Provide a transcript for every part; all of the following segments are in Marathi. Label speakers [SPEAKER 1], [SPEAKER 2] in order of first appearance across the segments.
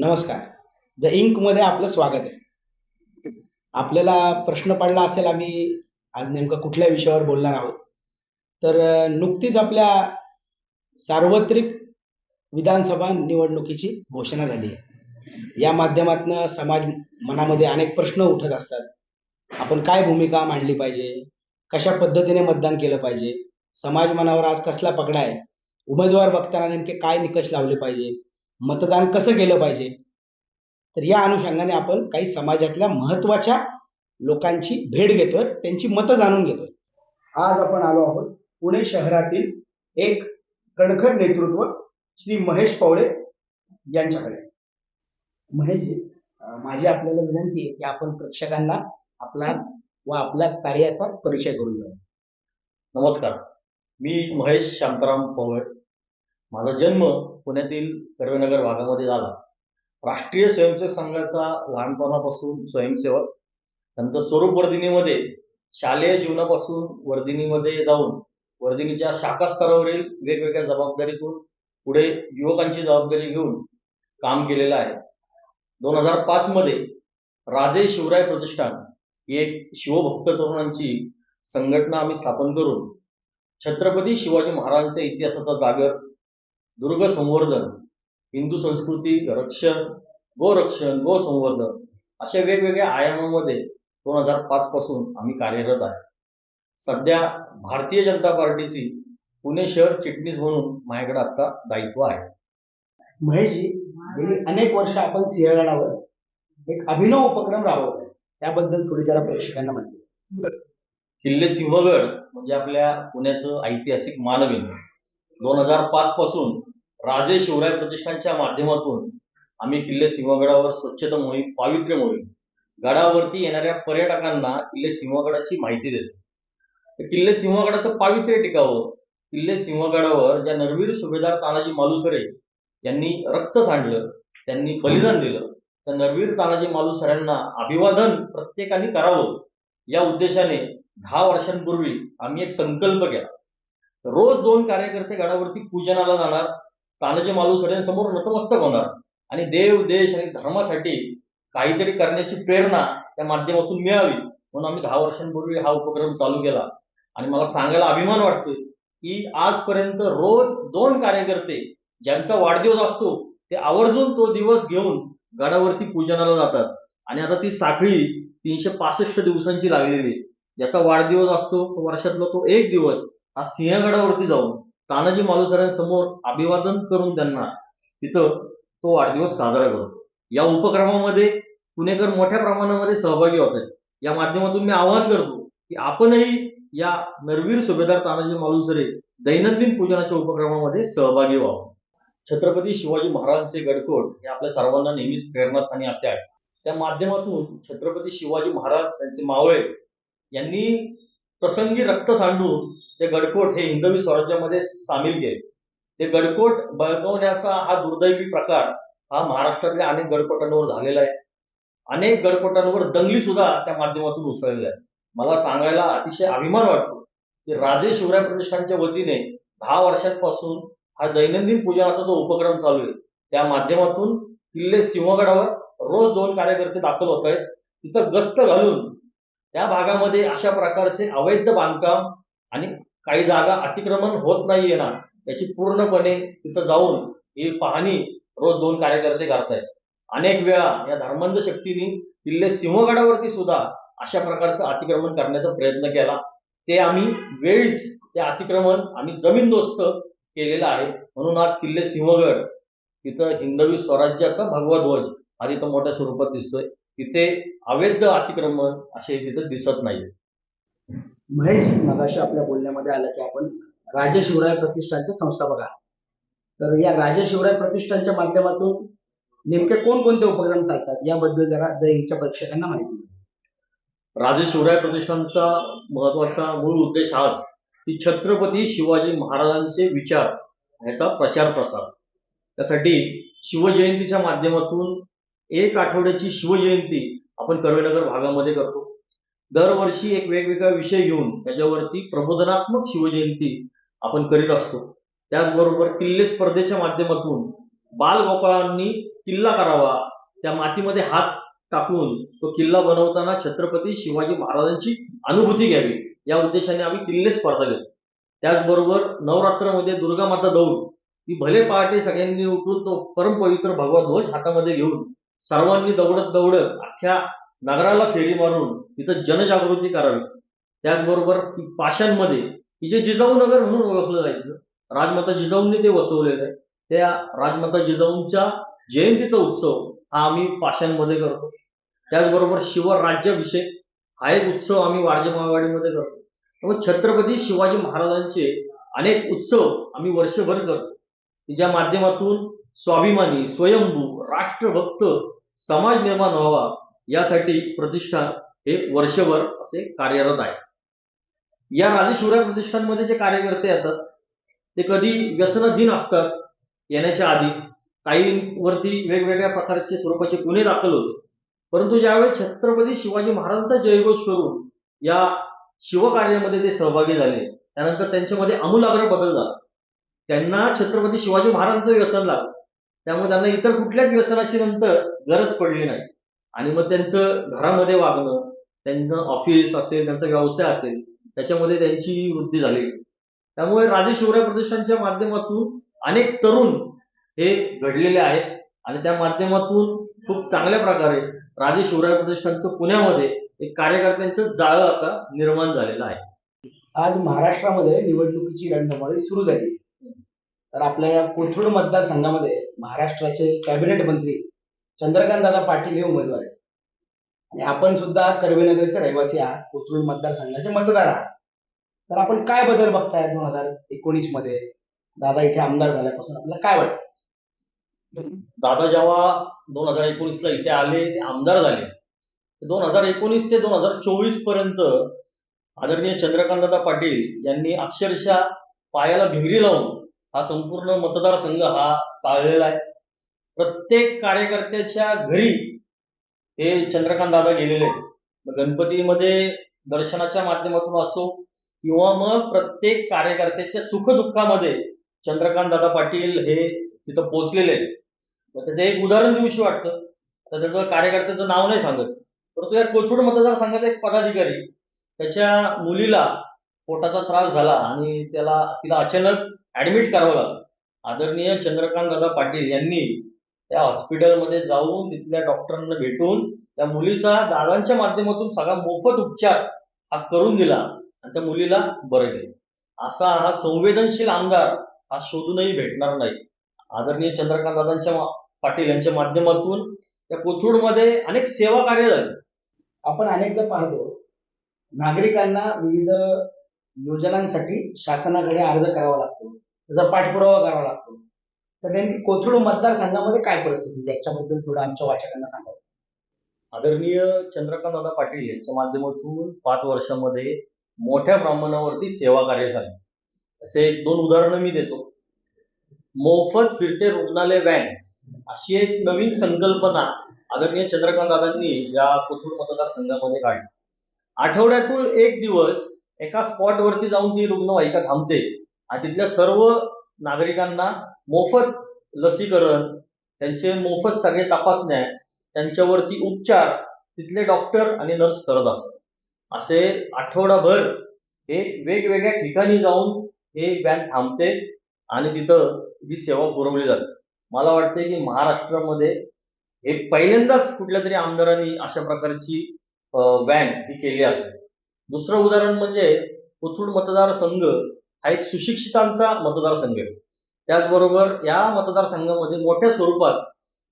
[SPEAKER 1] नमस्कार. द इंकमध्ये आपलं स्वागत आहे. आपल्याला प्रश्न पडला असेल आम्ही आज नेमकं कुठल्या विषयावर बोलणार आहोत. तर नुकतीच आपल्या सार्वत्रिक विधानसभा निवडणुकीची घोषणा झाली आहे. या माध्यमातनं समाज मनामध्ये अनेक प्रश्न उठत असतात. आपण काय भूमिका मांडली पाहिजे? कशा पद्धतीने मतदान केलं पाहिजे? समाज मनावर आज कसला पगडा आहे? उमेदवार बघताना नेमके काय निकष लावले पाहिजे? मतदान कसं केलं पाहिजे? तर या अनुषंगाने आपण काही समाजातल्या महत्त्वाच्या लोकांची भेट घेतोय त्यांची मतं जाणून घेतोय. आज आपण आलो आहोत पुणे शहरातील एक कणखर नेतृत्व श्री महेश पवळे यांच्याकडे. महेशजी माझी आपल्याला विनंती आहे की आपण प्रेक्षकांना आपला व आपल्या कार्याचा परिचय करून द्या.
[SPEAKER 2] नमस्कार. मी महेश शांताराम पवळ माझा जन्म पुण्यातील कर्वेनगर भागामध्ये झाला. राष्ट्रीय स्वयंसेवक संघाचा लहानपणापासून स्वयंसेवक नंतर स्वरूप वर्धिनीमध्ये शालेय जीवनापासून वर्धिनीमध्ये जाऊन वर्धिनीच्या शाखा स्तरावरील वेगवेगळ्या जबाबदारीतून पुढे युवकांची जबाबदारी घेऊन काम केलेलं आहे. दोन हजार पाचमध्ये राजे शिवराय प्रतिष्ठान ही एक शिवभक्त तरुणांची संघटना आम्ही स्थापन करून छत्रपती शिवाजी महाराजांच्या इतिहासाचा जागर दुर्ग संवर्धन हिंदू संस्कृती रक्षण गोरक्षण गो संवर्धन अशा वेगवेगळ्या आयामामध्ये दोन हजार पाच पासून आम्ही कार्यरत आहे. सध्या भारतीय जनता पार्टीची पुणे शहर चिटणीस म्हणून माझ्याकडे आता दायित्व आहे.
[SPEAKER 1] महेशजी गेली अनेक वर्ष आपण सिंहगडावर एक अभिनव उपक्रम राबवत आहे त्याबद्दल थोडी जरा प्रेक्षकांना माहिती
[SPEAKER 2] किल्ले सिंहगड म्हणजे आपल्या पुण्याचं ऐतिहासिक मानवीन दोन हजार पाच पासून राजे शिवराय प्रतिष्ठानच्या माध्यमातून आम्ही किल्ले सिंहगडावर स्वच्छता मोहीम पावित्र्य मोहीम गडावरती येणाऱ्या पर्यटकांना किल्ले सिंहगडाची माहिती देतो. किल्ले सिंहगडाचं पावित्र्य टिकावं किल्ले सिंहगडावर ज्या नरवीर सुभेदार तानाजी मालुसरे यांनी रक्त सांडलं त्यांनी बलिदान दिलं त्या नरवीर तानाजी मालुसऱ्यांना अभिवादन प्रत्येकाने करावं या उद्देशाने दहा वर्षांपूर्वी आम्ही एक संकल्प केला. रोज दोन कार्यकर्ते गडावरती पूजनाला जाणार तानाजी समोर नतमस्तक होणार. आणि देव देश आणि धर्मासाठी काहीतरी करण्याची प्रेरणा त्या माध्यमातून मिळावी म्हणून आम्ही दहा वर्षांपूर्वी हा उपक्रम चालू केला. आणि मला सांगायला अभिमान वाटतोय की आजपर्यंत रोज दोन कार्यकर्ते ज्यांचा वाढदिवस असतो ते आवर्जून तो दिवस घेऊन गडावरती पूजनाला जातात. आणि आता ती साखळी तीनशे पासष्ट दिवसांची लागलेली आहे. ज्याचा वाढदिवस असतो वर्षातला तो एक दिवस हा सिंहगडावरती जाऊन. तानाजी मालुसऱ्यांसमोर अभिवादन करून त्यांना तिथं तो वाढदिवस साजरा करतो या उपक्रमामध्ये पुणेकर मोठ्या प्रमाणामध्ये सहभागी होत आहेत. या माध्यमातून मी आवाहन करतो की आपणही या नरवीर सुभेदार तानाजी मालुसरे दैनंदिन पूजनाच्या उपक्रमामध्ये सहभागी व्हावं. छत्रपती शिवाजी महाराजांचे गडकोट हे आपल्या सर्वांना नेहमीच प्रेरणास्थानी असे आहे. त्या माध्यमातून छत्रपती शिवाजी महाराज यांचे मावळे यांनी प्रसंगी रक्त सांडून ते गडकोट हे हिंदवी स्वराज्यामध्ये सामील केले ते गडकोट बळकवण्याचा हा दुर्दैवी प्रकार हा महाराष्ट्रातल्या अनेक गडकोटांवर झालेला आहे. अनेक गडकोटांवर दंगली सुद्धा त्या माध्यमातून उसळलेल्या आहेत. मला सांगायला अतिशय अभिमान वाटतो की राजे शिवराय प्रतिष्ठानच्या वतीने दहा वर्षांपासून हा दैनंदिन पूजनाचा जो उपक्रम चालू आहे त्या माध्यमातून किल्ले सिंहगडावर रोज दोन कार्यकर्ते दाखल होत आहेत. तिथं गस्त घालून त्या भागामध्ये अशा प्रकारचे अवैध बांधकाम आणि काही जागा अतिक्रमण होत नाहीये ना याची पूर्णपणे तिथं जाऊन ही पाहणी रोज दोन कार्यकर्ते करतायत. अनेक वेळा या धर्मांध शक्तीने किल्ले सिंहगडावरती सुद्धा अशा प्रकारचं अतिक्रमण करण्याचा प्रयत्न केला. ते आम्ही वेळीच ते अतिक्रमण आम्ही जमीनदोस्त केलेलं आहे. म्हणून आज किल्ले सिंहगड तिथं हिंदवी स्वराज्याचा भगवा ध्वज हा तिथं मोठ्या स्वरूपात दिसतोय. तिथे अवैध अतिक्रमण असे तिथं दिसत नाही
[SPEAKER 1] महेश मगाशी आपल्या बोलण्यामध्ये आलं की आपण राजे शिवराय प्रतिष्ठानचे संस्थापक आहात. तर या राजे शिवराय प्रतिष्ठानच्या माध्यमातून नेमके कोणकोणते उपक्रम चालतात याबद्दल जरा दहीच्या प्रेक्षकांना माहिती
[SPEAKER 2] राजे शिवराय प्रतिष्ठानचा महत्त्वाचा मूळ उद्देश हाच की छत्रपती शिवाजी महाराजांचे विचार ह्याचा प्रचार प्रसार. त्यासाठी शिवजयंतीच्या माध्यमातून एक आठवड्याची शिवजयंती आपण कर्वेनगर भागामध्ये करतो. दरवर्षी एक वेगवेगळा विषय घेऊन त्याच्यावरती प्रबोधनात्मक शिवजयंती आपण करीत असतो. त्याचबरोबर किल्ले स्पर्धेच्या माध्यमातून बालगोपाळांनी किल्ला करावा त्या मातीमध्ये हात टाकून तो किल्ला बनवताना छत्रपती शिवाजी महाराजांची अनुभूती घ्यावी. या उद्देशाने आम्ही किल्ले स्पर्धा घेतो त्याचबरोबर नवरात्रामध्ये दुर्गा माता दौड ही भले पहाटे सगळ्यांनी उठून तो परमपवित्र भगवा ध्वज हातामध्ये घेऊन सर्वांनी दौडत दौडत अख्ख्या नगराला फेरी मारून तिथं जनजागृती करावी. त्याचबरोबर की पाषाणमध्ये की जे जिजाऊ नगर म्हणून ओळखलं जायचं. राजमाता जिजाऊंनी ते वसवलेलं आहे. त्या राजमाता जिजाऊंच्या जयंतीचा उत्सव हा आम्ही पाषाणमध्ये करतो. त्याचबरोबर शिवराज्याभिषेक हा एक उत्सव आम्ही वारजे महावाडीमध्ये करतो. त्यामुळे छत्रपती शिवाजी महाराजांचे अनेक उत्सव आम्ही वर्षभर करतो. की ज्या माध्यमातून स्वाभिमानी स्वयंभू राष्ट्रभक्त समाज निर्माण व्हावा यासाठी प्रतिष्ठान हे वर्षभर असे कार्यरत आहे. या राजेशिवराय प्रतिष्ठानमध्ये जे कार्यकर्ते येतात ते कधी व्यसनाधीन असतात येण्याच्या आधी. काहींवरती वेगवेगळ्या प्रकारचे स्वरूपाचे गुन्हे दाखल होते. परंतु ज्यावेळी छत्रपती शिवाजी महाराजांचा जयघोष करून या शिवकार्यामध्ये ते सहभागी झाले त्यानंतर त्यांच्यामध्ये आमूलाग्र बदल झाला. त्यांना छत्रपती शिवाजी महाराजांचं व्यसन लागलं. त्यामुळे त्यांना इतर कुठल्याच व्यसनाची नंतर गरज पडली नाही. आणि मग त्यांचं घरामध्ये वागणं त्यांचं ऑफिस असेल त्यांचा व्यवसाय असेल त्याच्यामध्ये त्यांची वृद्धी झाली. त्यामुळे राजे शिवराय प्रतिष्ठानच्या माध्यमातून अनेक तरुण हे घडलेले आहेत आणि त्या माध्यमातून खूप चांगल्या प्रकारे राजे शिवराय प्रतिष्ठानचं पुण्यामध्ये एक कार्यकर्त्यांचं जाळं आता निर्माण झालेलं आहे.
[SPEAKER 1] आज महाराष्ट्रामध्ये निवडणुकीची रणधमाळी सुरू झाली. तर आपल्या या कोथरूड मतदारसंघामध्ये महाराष्ट्राचे कॅबिनेट मंत्री चंद्रकांत दादा पाटील हे उमेदवार आहेत. आणि आपण सुद्धा कर्वेनगरचे रहिवासी आहात. कोथरूड मतदारसंघाचे मतदार आहात. तर आपण काय बदल बघताय दोन हजार एकोणीसमध्ये? दादा इथे आमदार झाल्यापासून आपल्याला काय वाटतं?
[SPEAKER 2] दादा जेव्हा दोन हजार एकोणीसला इथे आले ते आमदार झाले. दोन हजार एकोणीस ते दोन हजार चोवीसपर्यंत आदरणीय चंद्रकांतदादा पाटील यांनी अक्षरशः पायाला भिंगरी लावून हा संपूर्ण मतदारसंघ हा चाललेला आहे. प्रत्येक कार्यकर्त्याच्या घरी हे चंद्रकांत दादा गेलेले आहेत. मग गणपतीमध्ये दर्शनाच्या माध्यमातून असो किंवा मग प्रत्येक कार्यकर्त्याच्या सुखदुःखामध्ये चंद्रकांत दादा पाटील हे तिथं पोचलेले आहेत. मग त्याचं एक उदाहरण दिवशी वाटतं. आता त्याचं कार्यकर्त्याचं नाव नाही सांगत. परंतु या कोथरूड मतदारसंघाचा एक पदाधिकारी त्याच्या मुलीला पोटाचा त्रास झाला आणि त्याला तिला अचानक ऍडमिट करावं लागलं. आदरणीय चंद्रकांत दादा पाटील यांनी त्या हॉस्पिटलमध्ये जाऊन तिथल्या डॉक्टरांना भेटून त्या मुलीचा दादांच्या माध्यमातून सगळा मोफत उपचार हा करून दिला आणि त्या मुलीला बरं केलं असा हा संवेदनशील आमदार हा शोधूनही भेटणार नाही. आदरणीय चंद्रकांत दादांच्या पाटील यांच्या माध्यमातून त्या कोथरूडमध्ये अनेक सेवा कार्य झाले.
[SPEAKER 1] आपण अनेकदा पाहतो नागरिकांना विविध योजनांसाठी शासनाकडे अर्ज करावा लागतो त्याचा पाठपुरावा करावा लागतो. तर नेमकी कोथरूड मतदारसंघामध्ये काय परिस्थिती याच्याबद्दल थोडं आमच्या वाचकांना सांगावं
[SPEAKER 2] आदरणीय चंद्रकांत दादा पाटील यांच्या माध्यमातून पाच वर्षामध्ये मोठ्या प्रमाणावरती सेवा कार्य झाले. असे एक दोन उदाहरणं मी देतो. मोफत फिरते रुग्णालय व्हॅन अशी एक नवीन संकल्पना आदरणीय चंद्रकांत दादांनी या कोथरूड मतदारसंघामध्ये काढली. आठवड्यातून एक दिवस एका स्पॉटवरती जाऊन ती रुग्णवाहिका थांबते आणि तिथल्या सर्व नागरिकांना मोफत लसीकरण त्यांचे मोफत सगळे तपासण्या त्यांच्यावरती उपचार तिथले डॉक्टर आणि नर्स करत असतात. असे आठवडाभर हे वेगवेगळ्या ठिकाणी जाऊन हे व्हॅन थांबते आणि तिथं ही सेवा पुरवली जाते. मला वाटते की महाराष्ट्रामध्ये हे पहिल्यांदाच कुठल्या तरी आमदारांनी अशा प्रकारची व्हॅन ही केली असेल. दुसरं उदाहरण म्हणजे कोथरूड मतदारसंघ हा एक सुशिक्षितांचा मतदारसंघ आहे. त्याचबरोबर या मतदारसंघामध्ये मोठ्या स्वरूपात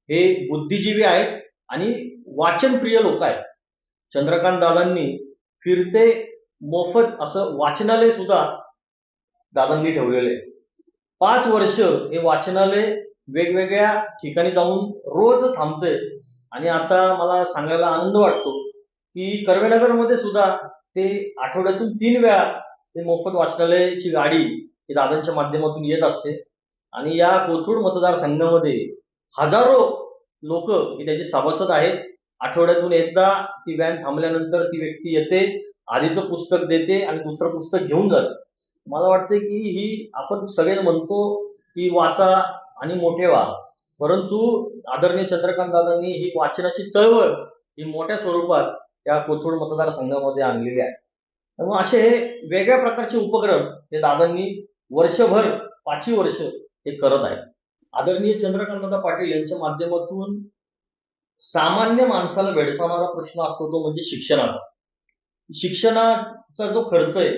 [SPEAKER 2] हे बुद्धिजीवी आहेत आणि वाचनप्रिय लोक आहेत. चंद्रकांत दादांनी फिरते मोफत असं वाचनालय सुद्धा दादांनी ठेवलेलं आहे. पाच वर्ष हे वाचनालय वेगवेगळ्या ठिकाणी जाऊन रोज थांबतंय. आणि आता मला सांगायला आनंद वाटतो की कर्वेनगरमध्ये सुद्धा ते आठवड्यातून तीन वेळा ते मोफत वाचनालयाची गाडी ही दादांच्या माध्यमातून येत असते. आणि या कोथरूड मतदारसंघामध्ये हजारो लोक ही त्याचे सभासद आहेत. आठवड्यातून एकदा ती व्हॅन थांबल्यानंतर ती व्यक्ती येते आधीचं पुस्तक देते आणि दुसरं पुस्तक घेऊन जाते. मला वाटतं की ही आपण सगळे म्हणतो की वाचा आणि मोठे व्हा. परंतु आदरणीय चंद्रकांत दादांनी ही वाचनाची चळवळ ही मोठ्या स्वरूपात या कोथरूड मतदारसंघामध्ये आणलेली आहे. त्यामुळे असे हे वेगळ्या प्रकारचे उपक्रम हे दादांनी वर्षभर पाचवी वर्ष हे करत आहेत. आदरणीय चंद्रकांतदा पाटील यांच्या माध्यमातून सामान्य माणसाला भेडसावणारा प्रश्न असतो तो म्हणजे शिक्षणाचा. शिक्षणाचा जो खर्च आहे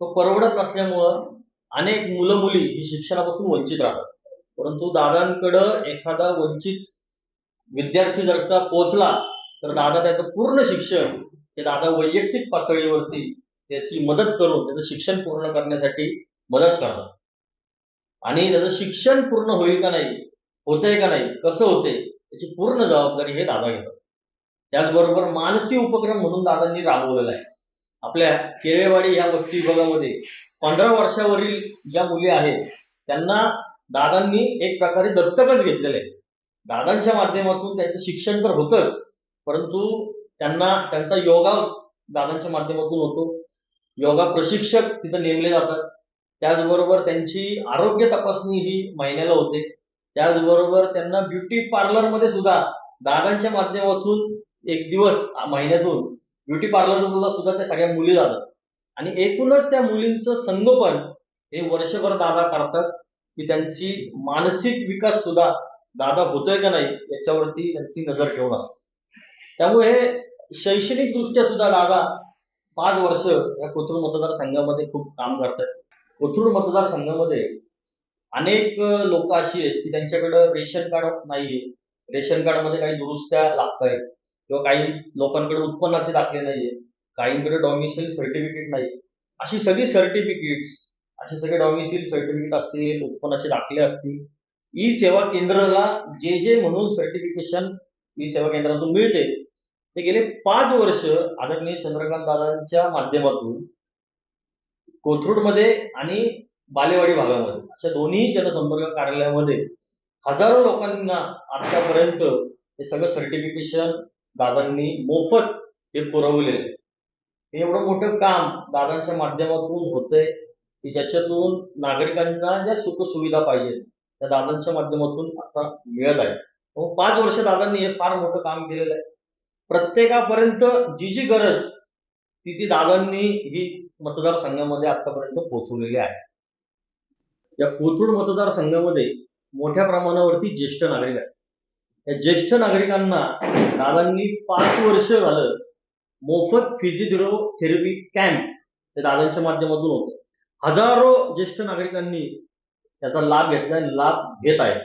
[SPEAKER 2] तो परवडत नसल्यामुळं अनेक मुलं मुली ही शिक्षणापासून वंचित राहतात. परंतु दादांकडं एखादा वंचित विद्यार्थी जर का पोचला तर दादा त्याचं पूर्ण शिक्षण हे दादा वैयक्तिक पातळीवरती त्याची मदत करून त्याचं शिक्षण पूर्ण करण्यासाठी मदत करतात. आणि त्याचं शिक्षण पूर्ण होईल का नाही होतंय का नाही कसं होते त्याची पूर्ण जबाबदारी हे दादा घेतात. त्याचबरोबर मानसी उपक्रम म्हणून दादांनी राबवलेला आहे. आपल्या केळेवाडी या वस्ती विभागामध्ये पंधरा वर्षावरील ज्या मुली आहेत त्यांना दादांनी एक प्रकारे दत्तकच घेतलेलं आहे. दादांच्या माध्यमातून त्यांचं शिक्षण तर होतंच परंतु त्यांना त्यांचा योगा दादांच्या माध्यमातून होतो. योगा प्रशिक्षक तिथं नेमले जातात. त्याचबरोबर त्यांची आरोग्य तपासणी ही महिन्याला होते. त्याचबरोबर त्यांना ब्युटी पार्लरमध्ये सुद्धा दादांच्या माध्यमातून एक दिवस महिन्यातून ब्युटी पार्लरला सुद्धा त्या सगळ्या मुली जातात. आणि एकूणच त्या मुलींचं संगोपन हे वर्षभर दादा करतात. की त्यांची मानसिक विकास सुद्धा दादा होतोय का नाही याच्यावरती त्यांची नजर ठेवून असते. त्यामुळे शैक्षणिक दृष्ट्या सुद्धा दादा पाच वर्ष या कोथरूड मतदारसंघामध्ये खूप काम करतात. कोथरूड मतदारसंघामध्ये अनेक लोक अशी आहेत की त्यांच्याकडं रेशन कार्ड नाहीये. रेशन कार्डमध्ये काही दुरुस्त्या लागत आहेत किंवा काही लोकांकडे उत्पन्नाचे दाखले नाहीये. काहींकडे डॉमिसिल सर्टिफिकेट नाही अशी सगळी सर्टिफिकेट्स असे सगळे डॉमिसिल सर्टिफिकेट असतील उत्पन्नाचे दाखले असतील ई सेवा केंद्राला जे जे म्हणून सर्टिफिकेशन ई सेवा केंद्रातून मिळते ते गेले पाच वर्ष आदरणीय चंद्रकांत दादांच्या माध्यमातून कोथरूडमध्ये आणि बालेवाडी भागामध्ये अशा दोन्ही जनसंपर्क कार्यालयामध्ये हजारो लोकांना आतापर्यंत हे सगळं सर्टिफिकेशन दादांनी मोफत हे पुरवलेलं आहे. हे एवढं मोठं काम दादांच्या माध्यमातून होतंय की ज्याच्यातून नागरिकांना ज्या सुखसुविधा पाहिजेत त्या दादांच्या माध्यमातून आता मिळत आहे पाच वर्ष दादांनी हे फार मोठं काम केलेलं आहे प्रत्येकापर्यंत जी जी गरज ती ती दादांनी ही मतदारसंघामध्ये आतापर्यंत पोहोचवलेली आहे. या कोथरूड मतदारसंघामध्ये मोठ्या प्रमाणावरती ज्येष्ठ नागरिक आहेत. या ज्येष्ठ नागरिकांना दादांनी पाच वर्ष झालं मोफत फिजिओथेरपी कॅम्प हे दादांच्या माध्यमातून होतं. हजारो ज्येष्ठ नागरिकांनी त्याचा लाभ घेतलाय लाभ घेत आहेत.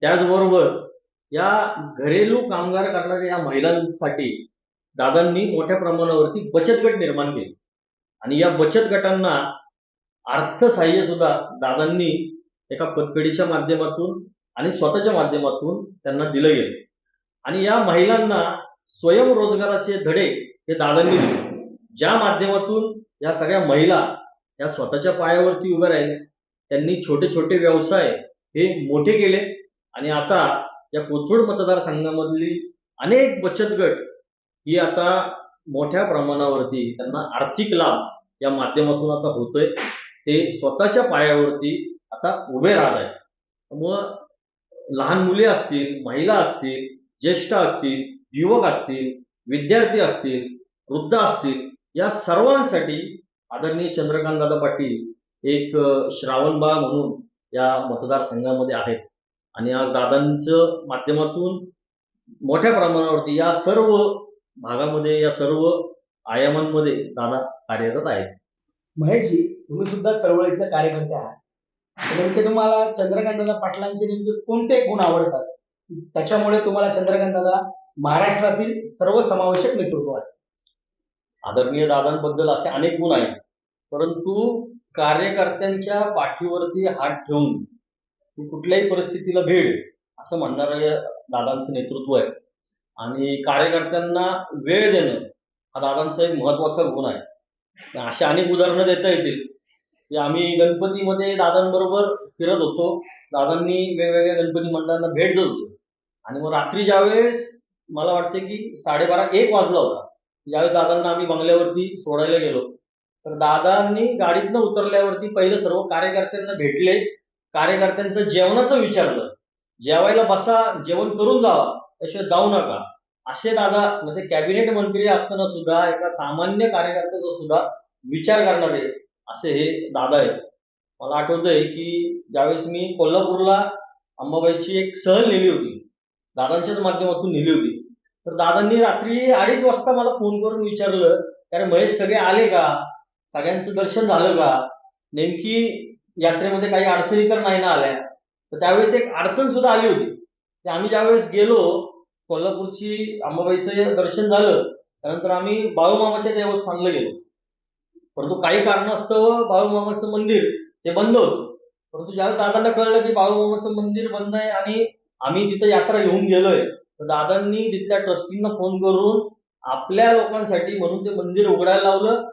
[SPEAKER 2] त्याचबरोबर या घरेलू कामगार करणाऱ्या या महिलांसाठी दादांनी मोठ्या प्रमाणावरती बचत गट निर्माण केले. आणि या बचत गटांना अर्थसहाय्य सुद्धा दादांनी एका पतपेढीच्या माध्यमातून आणि स्वतःच्या माध्यमातून त्यांना दिलं गेलं. आणि या महिलांना स्वयंरोजगाराचे धडे हे दादांनी दिले. ज्या माध्यमातून या सगळ्या महिला या स्वतःच्या पायावरती उभ्या राहिल्या. त्यांनी छोटे छोटे व्यवसाय हे मोठे केले. आणि आता या कोथरूड मतदारसंघामधली अनेक बचत गट ही आता मोठ्या प्रमाणावरती त्यांना आर्थिक लाभ या माध्यमातून आता होतोय. ते स्वतःच्या पायावरती आता उभे राहत आहेत. त्यामुळं लहान मुले असतील महिला असतील ज्येष्ठ असतील युवक असतील विद्यार्थी असतील वृद्ध असतील या सर्वांसाठी आदरणीय चंद्रकांत दादा पाटील एक श्रावणबाळ म्हणून या मतदारसंघामध्ये आहेत. आणि आज दादांचं माध्यमातून मोठ्या प्रमाणावरती या सर्व भागामध्ये या सर्व आयामांमध्ये दादा कार्यरत आहेत.
[SPEAKER 1] महेशजी तुम्ही सुद्धा चळवळीतले कार्यकर्ते आहात. नेमके तुम्हाला चंद्रकांतदादा पाटलांचे नेमके कोणते गुण आवडतात? त्याच्यामुळे तुम्हाला चंद्रकांतदादा महाराष्ट्रातील सर्वसमावेशक नेतृत्व आहे.
[SPEAKER 2] आदरणीय दादांबद्दल असे अनेक गुण आहेत. परंतु कार्यकर्त्यांच्या पाठीवरती हात ठेवून की कुठल्याही परिस्थितीला भेड असं म्हणणारं दादांचं नेतृत्व आहे. आणि कार्यकर्त्यांना वेळ देणं हा दादांचा एक महत्त्वाचा गुण आहे. अशी अनेक उदाहरणं देता येतील. की आम्ही गणपतीमध्ये दादांबरोबर फिरत होतो. दादांनी वेगवेगळ्या गणपती मंडळांना भेट देत होतो. आणि मग रात्री ज्यावेळेस मला वाटते की साडेबारा एक वाजला होता ज्यावेळेस दादांना आम्ही बंगल्यावरती सोडायला गेलो तर दादांनी गाडीतनं उतरल्यावरती पहिलं सर्व कार्यकर्त्यांना भेटले. कार्यकर्त्यांचं जेवणाचं विचारलं. जेवायला बसा जेवण करून जावा त्याशिवाय जाऊ नका. असे दादा म्हणजे कॅबिनेट मंत्री असताना सुद्धा एका सामान्य कार्यकर्त्याचा सुद्धा विचार करणारे असे हे दादा आहेत. मला आठवतंय की ज्यावेळेस मी कोल्हापूरला अंबाबाईची एक सहल नेली होती दादांच्याच माध्यमातून नेली होती तर दादांनी रात्री अडीच वाजता मला फोन करून विचारलं अरे महेश सगळे आले का? सगळ्यांचं दर्शन झालं का? नेमकी यात्रेमध्ये काही अडचणी तर नाही ना आल्या. तर त्यावेळेस एक अडचण सुद्धा आली होती. की आम्ही ज्यावेळेस गेलो कोल्हापूरची अंबाबाईचं दर्शन झालं त्यानंतर आम्ही बाळूमामाच्या देवस्थानला गेलो. परंतु काही कारणास्तव बाळूमामाचं मंदिर ते बंद होतं. परंतु ज्यावेळेस दादांना कळलं की बाळूमामाचं मंदिर बंद आहे आणि आम्ही तिथं यात्रा घेऊन गेलोय तर दादांनी तिथल्या ट्रस्टींना फोन करून आपल्या लोकांसाठी म्हणून ते मंदिर उघडायला लावलं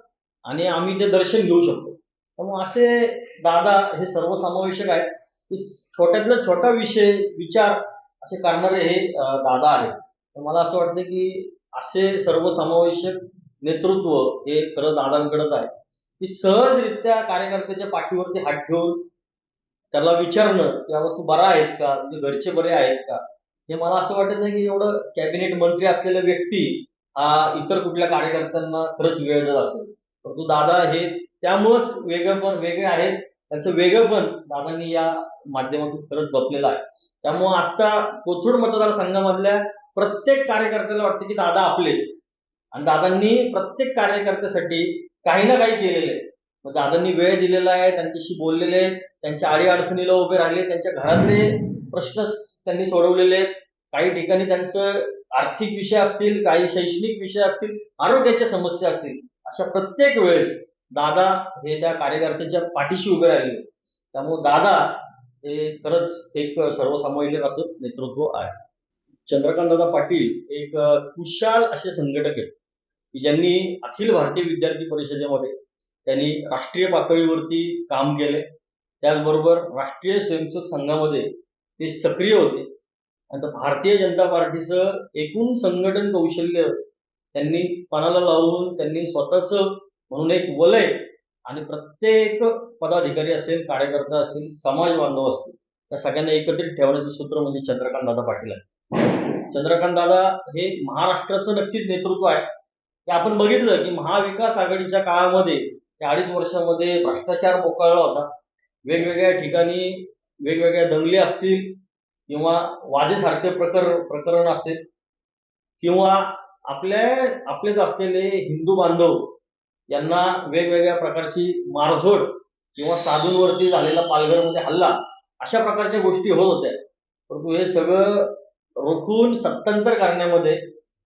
[SPEAKER 2] आणि आम्ही ते दर्शन घेऊ शकतो त्यामुळे असे दादा हे सर्वसमावेशक आहेत. छोट्यातला छोटा विषय विचार असे करणारे हे दादा आहेत. तर मला असं वाटतं की असे सर्वसमावेशक नेतृत्व हे खरं दादांकडेच आहे. की सहजरित्या कार्यकर्त्याच्या पाठीवरती हात ठेवून त्याला विचारणं की बाबा तू बरा आहेस का? तुझे घरचे बरे आहेत का? हे मला असं वाटत नाही की एवढं कॅबिनेट मंत्री असलेला व्यक्ती हा इतर कुठल्या कार्यकर्त्यांना खरंच वेळ देत असेल. परंतु दादा हे त्यामुळंच वेगळं पण वेगळे आहेत. त्यांचं वेगळं पण दादांनी या माध्यमातून खरंच जपलेलं आहे. त्यामुळं आता कोथरूड मतदारसंघामधल्या प्रत्येक कार्यकर्त्याला वाटते की दादा आपलेत आणि दादांनी प्रत्येक कार्यकर्त्यासाठी काही ना काही केलेलं आहे. मग दादांनी वेळ दिलेला आहे त्यांच्याशी बोललेले आहेत त्यांच्या अडीअडचणीला उभे राहिले त्यांच्या घरातले प्रश्न त्यांनी सोडवलेले आहेत. काही ठिकाणी त्यांचं आर्थिक विषय असतील काही शैक्षणिक विषय असतील आरोग्याच्या समस्या असतील अशा प्रत्येक वेळेस दादा हे त्या कार्यकर्त्याच्या पाठीशी उभे राहिले. त्यामुळे दादा हे खरंच एक सर्वसामान्य असं नेतृत्व आहे. चंद्रकांतदादा पाटील एक कुशाल असे संघटक आहेत. की ज्यांनी अखिल भारतीय विद्यार्थी परिषदेमध्ये त्यांनी राष्ट्रीय पातळीवरती काम केले. त्याचबरोबर राष्ट्रीय स्वयंसेवक संघामध्ये ते सक्रिय होते. आणि भारतीय जनता पार्टीचं एकूण संघटन कौशल्य त्यांनी पणाला लावून त्यांनी स्वतःचं म्हणून एक वलय आणि प्रत्येक पदाधिकारी असेल कार्यकर्ता असेल समाज बांधव असतील त्या सगळ्यांना एकत्रित ठेवण्याचं सूत्र म्हणजे चंद्रकांत दादा पाटील आहे चंद्रकांत दादा हे महाराष्ट्राचं नक्कीच नेतृत्व आहे. ते आपण बघितलं की महाविकास आघाडीच्या काळामध्ये त्या अडीच वर्षामध्ये भ्रष्टाचार मोकळला होता. वेगवेगळ्या ठिकाणी वेगवेगळ्या दंगली असतील किंवा वाजेसारखे प्रकर प्रकरण असेल किंवा आपल्या आपलेच असलेले हिंदू बांधव यांना वेगवेगळ्या प्रकारची मारझोड किंवा साधूंवरती झालेला पालघरमध्ये हल्ला अशा प्रकारच्या गोष्टी होत होत्या. परंतु हे सगळं रोखून सत्तांतर करण्यामध्ये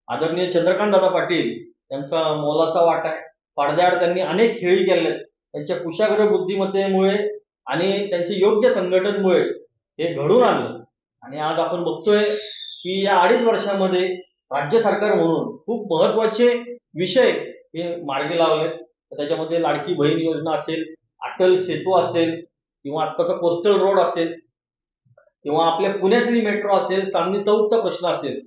[SPEAKER 2] आदरणीय चंद्रकांत दादा पाटील यांचा मोलाचा वाटा आहे. पडद्याआड त्यांनी अनेक खेळी केल्या त्यांच्या कुशाग्र बुद्धिमत्तेमुळे आणि त्यांचे योग्य संघटनमुळे हे घडून आलं. आणि आज आपण बघतोय की या अडीच वर्षामध्ये राज्य सरकार म्हणून खूप महत्त्वाचे विषय हे मार्गी लावलेत. तर त्याच्यामध्ये लाडकी बहीण योजना असेल अटल सेतू असेल किंवा आत्ताचा कोस्टल रोड असेल किंवा आपल्या पुण्यातली मेट्रो असेल चांदणी चौकचा प्रश्न असेल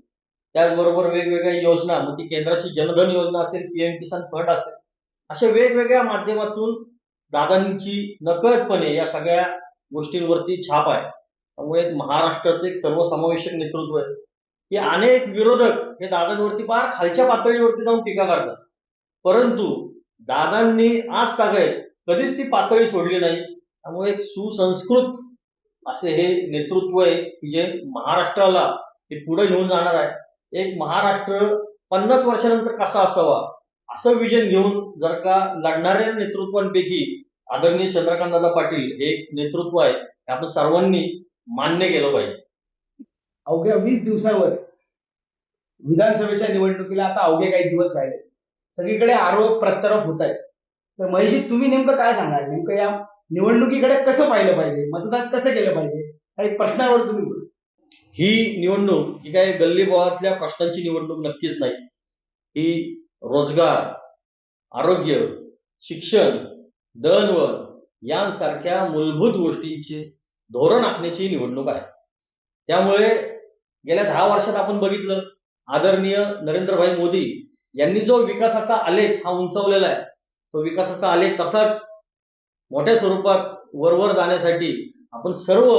[SPEAKER 2] त्याचबरोबर वेगवेगळ्या योजना मग ती केंद्राची जनधन योजना असेल पीएम किसान फंड असेल अशा वेगवेगळ्या माध्यमातून दादांची नकळतपणे या सगळ्या गोष्टींवरती छाप आहे. त्यामुळे महाराष्ट्राचं एक सर्वसमावेशक नेतृत्व आहे. की अनेक विरोधक हे दादांवरती फार खालच्या पातळीवरती जाऊन टीका करतात. परंतु दादांनी आज सगळ्यात कधीच ती पातळी सोडली नाही. त्यामुळे एक सुसंस्कृत असे हे नेतृत्व आहे की जे महाराष्ट्राला हे पुढे घेऊन जाणार आहे. एक महाराष्ट्र पन्नास वर्षानंतर कसा असावा असं विजन घेऊन जर का लढणाऱ्या नेतृत्वांपैकी आदरणीय चंद्रकांतदादा पाटील हे एक नेतृत्व आहे हे आपण सर्वांनी मान्य केलं पाहिजे.
[SPEAKER 1] अवघ्या वीस दिवसावर विधानसभेच्या निवडणुकीला आता अवघे काही दिवस राहिले. सगळीकडे आरोप प्रत्यारोप होत आहेत. तर महेशजी तुम्ही नेमकं काय सांगाल? नेमकं या निवडणुकीकडे कसं पाहिलं पाहिजे? मतदान कसं केलं पाहिजे? काही प्रश्नावर तुम्ही बोला.
[SPEAKER 2] ही निवडणूक ही काय गल्लीबोहातल्या प्रश्नांची निवडणूक नक्कीच नाही. ही रोजगार आरोग्य शिक्षण दळणवळ यांसारख्या मूलभूत गोष्टींचे धोरण आखण्याची निवडणूक आहे. त्यामुळे गेल्या दहा वर्षात आपण बघितलं आदरणीय नरेंद्रभाई मोदी यांनी जो विकासाचा आलेख हा उंचवलेला आहे तो विकासाचा आलेख तसाच मोठ्या स्वरूपात वरवर जाण्यासाठी आपण सर्व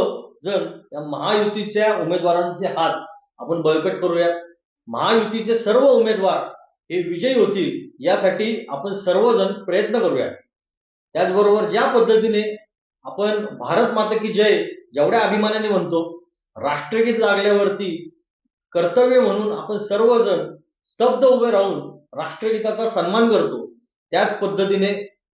[SPEAKER 2] जण या महायुतीच्या उमेदवारांचे हात आपण बळकट करूयात महायुतीचे सर्व उमेदवार हे विजयी होतील यासाठी आपण सर्वजण प्रयत्न करूया. त्याचबरोबर ज्या पद्धतीने आपण भारत माता की जय जेवढ्या अभिमानाने म्हणतो राष्ट्रगीत लागल्यावरती कर्तव्य म्हणून आपण सर्वजण स्तब्ध उभे राहून राष्ट्रगीताचा सन्मान करतो. त्याच पद्धतीने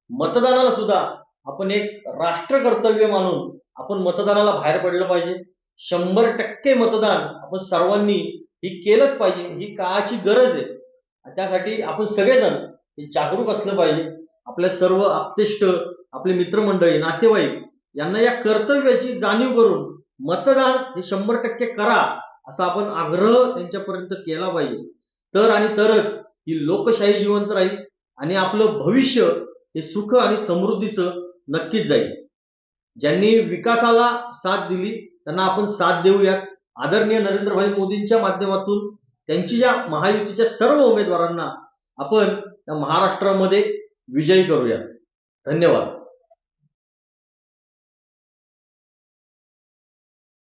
[SPEAKER 2] मतदानाला सुद्धा आपण एक राष्ट्र कर्तव्य मानून आपण मतदानाला बाहेर पडलं पाहिजे. शंभर टक्के मतदान आपण सर्वांनी ही केलंच पाहिजे ही काळाची गरज आहे. त्यासाठी आपण सगळेजण हे जागरूक असलं पाहिजे. आपल्या सर्व आप्तेष्ट आपले मित्रमंडळी नातेवाईक यांना या कर्तव्याची जाणीव करून मतदान हे शंभर टक्के करा. असा आपण आग्रह त्यांच्यापर्यंत केला पाहिजे. तर आणि तरच ही लोकशाही जिवंत राहील आणि आपलं भविष्य हे सुख आणि समृद्धीचं नक्कीच जाईल. ज्यांनी विकासाला साथ दिली त्यांना आपण साथ देऊयात. आदरणीय नरेंद्रभाई मोदींच्या माध्यमातून त्यांची या महायुतीच्या सर्व उमेदवारांना आपण या महाराष्ट्रामध्ये विजयी करूयात. धन्यवाद.